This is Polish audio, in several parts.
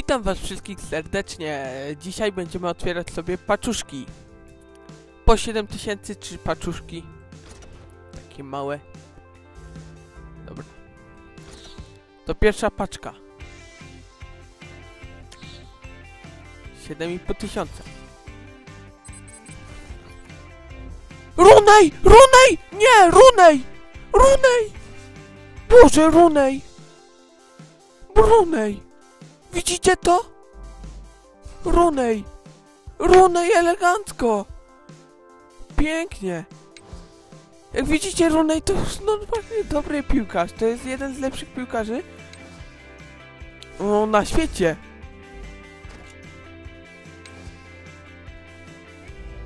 Witam was wszystkich serdecznie. Dzisiaj będziemy otwierać sobie paczuszki. Po 7000 trzy paczuszki. Takie małe. Dobra. To pierwsza paczka. 7,5 tysiąca. Runej! Runej! Nie! Runej! Runej! Boże, Runej! Runej! Widzicie to? Runej! Runej elegancko! Pięknie! Jak widzicie, Runej to normalnie dobry piłkarz. To jest jeden z lepszych piłkarzy o, na świecie.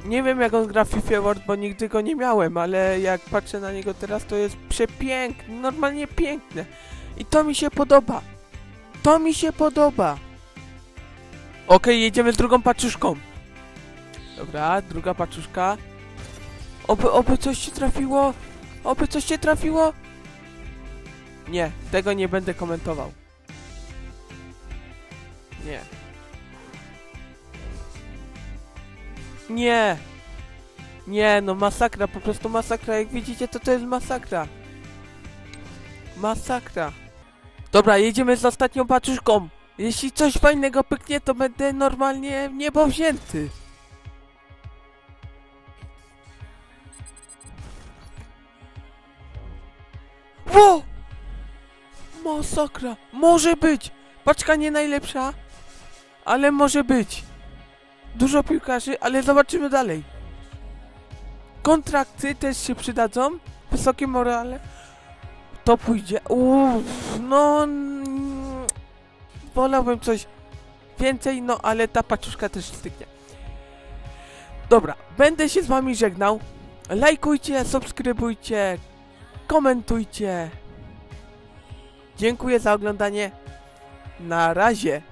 Nie wiem jak on gra w FIFA World, bo nigdy go nie miałem, ale jak patrzę na niego teraz, to jest przepiękny, normalnie piękne. I to mi się podoba. To mi się podoba. Okej, jedziemy z drugą paczuszką. Dobra, druga paczuszka. Oby, oby coś się trafiło. Oby coś się trafiło. Nie, tego nie będę komentował. Nie. Nie. Nie, no masakra, po prostu masakra. Jak widzicie, to to jest masakra. Masakra. Dobra, jedziemy z ostatnią paczuszką. Jeśli coś fajnego pyknie, to będę normalnie w niebo wzięty. Ło! Masakra! Może być! Paczka nie najlepsza, ale może być. Dużo piłkarzy, ale zobaczymy dalej. Kontrakty też się przydadzą. Wysokie morale. To pójdzie. Uff, no. Wolałbym coś więcej, no ale ta paczuszka też styknie. Dobra, będę się z wami żegnał. Lajkujcie, subskrybujcie, komentujcie. Dziękuję za oglądanie. Na razie.